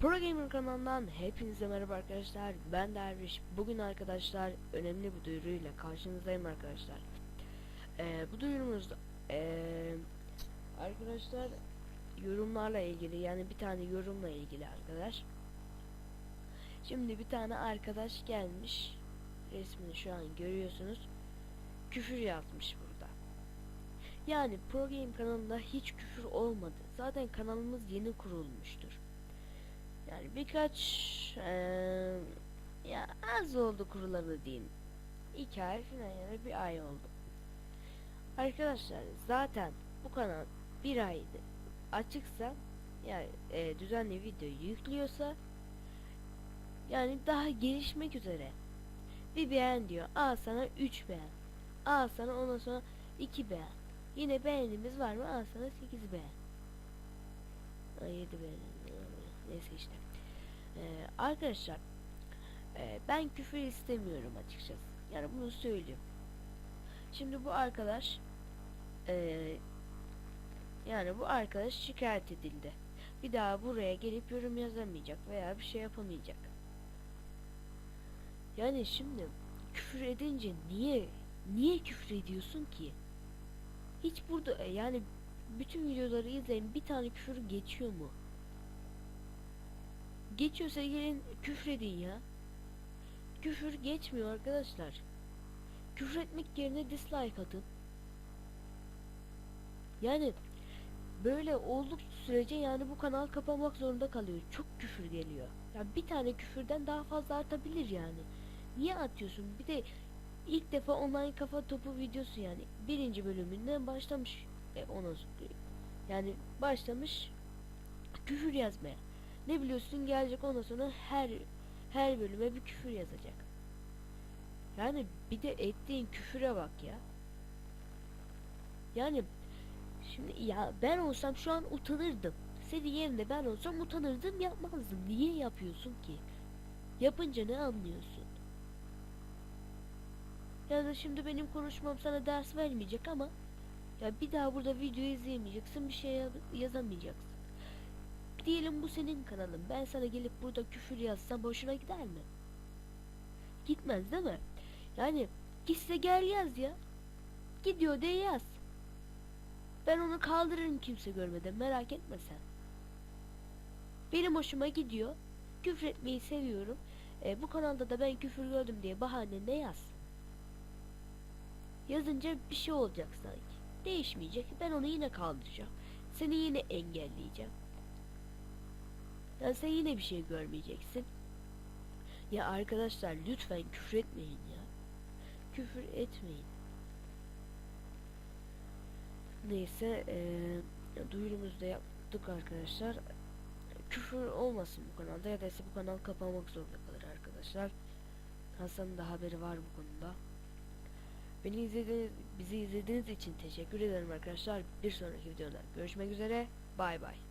Pro Gamer kanalından hepinize merhaba arkadaşlar. Ben Derviş. Bugün arkadaşlar önemli bir duyuruyla karşınızdayım arkadaşlar. Ee, bu duyurumuzda ee, arkadaşlar yorumlarla ilgili yani bir tane yorumla ilgili arkadaş. Şimdi bir tane arkadaş gelmiş. Resmini şu an görüyorsunuz. Küfür yazmış burada. Yani Pro Game kanalında hiç küfür olmadı. Zaten kanalımız yeni kurulmuştur. Yani birkaç eee, ya az oldu kurulalı diyeyim. İki ay falan yani bir ay oldu. Arkadaşlar zaten bu kanal bir aydı. Açıksa yani e, düzenli video yüklüyorsa yani daha gelişmek üzere. Bir beğen diyor al sana 3 beğen al sana ondan sonra 2 beğen. Yine beğenimiz var mı? Al sana 8 beğen. Ay, 7 beğen neyse işte. Ee, arkadaşlar e, ben küfür istemiyorum açıkçası. Yani bunu söylüyorum şimdi bu arkadaş e, yani bu arkadaş şikayet edildi. Bir daha buraya gelip yorum yazamayacak veya bir şey yapamayacak. Yani şimdi küfür edince niye niye küfür ediyorsun ki? Hiç burada e, yani bütün videoları izleyin bir tane küfür geçiyor mu Geçiyorsa gelin küfredin ya. Küfür geçmiyor arkadaşlar. Küfür etmek yerine dislike atın. Yani böyle olduk sürece yani bu kanal kapanmak zorunda kalıyor. Çok küfür geliyor. Ya bir tane küfürden daha fazla artabilir yani. Niye atıyorsun? Bir de ilk defa online kafa topu videosu yani birinci bölümünden başlamış e, ona yani başlamış küfür yazmaya. Ne biliyorsun gelecek ondan sonra her her bölüme bir küfür yazacak. Yani bir de ettiğin küfüre bak ya. Yani şimdi ya ben olsam şu an utanırdım. Senin yerinde ben olsam utanırdım yapmazdım. Niye yapıyorsun ki? Yapınca ne anlıyorsun? Yani şimdi benim konuşmam sana ders vermeyecek ama ya bir daha burada video izleyemeyeceksin bir şey yaz- yazamayacaksın. Diyelim bu senin kanalın. Ben sana gelip burada küfür yazsam hoşuna gider mi? Gitmez değil mi? Yani gitse gel yaz ya. Gidiyor de yaz. Ben onu kaldırırım kimse görmeden merak etme sen. Benim hoşuma gidiyor. Küfür etmeyi seviyorum. E, bu kanalda da ben küfür gördüm diye bahane ne yaz? Yazınca bir şey olacak sanki. Değişmeyecek. Ben onu yine kaldıracağım. Seni yine engelleyeceğim. Ya sen yine bir şey görmeyeceksin. Ya arkadaşlar lütfen küfür etmeyin ya. Küfür etmeyin. Neyse eee duyurumuzu da yaptık arkadaşlar. Küfür olmasın bu kanalda ya da ise bu kanal kapanmak zorunda kalır arkadaşlar. Hasan'ın da haberi var bu konuda. Beni izlediğiniz, bizi izlediğiniz için teşekkür ederim arkadaşlar. Bir sonraki videoda görüşmek üzere. Bay bay.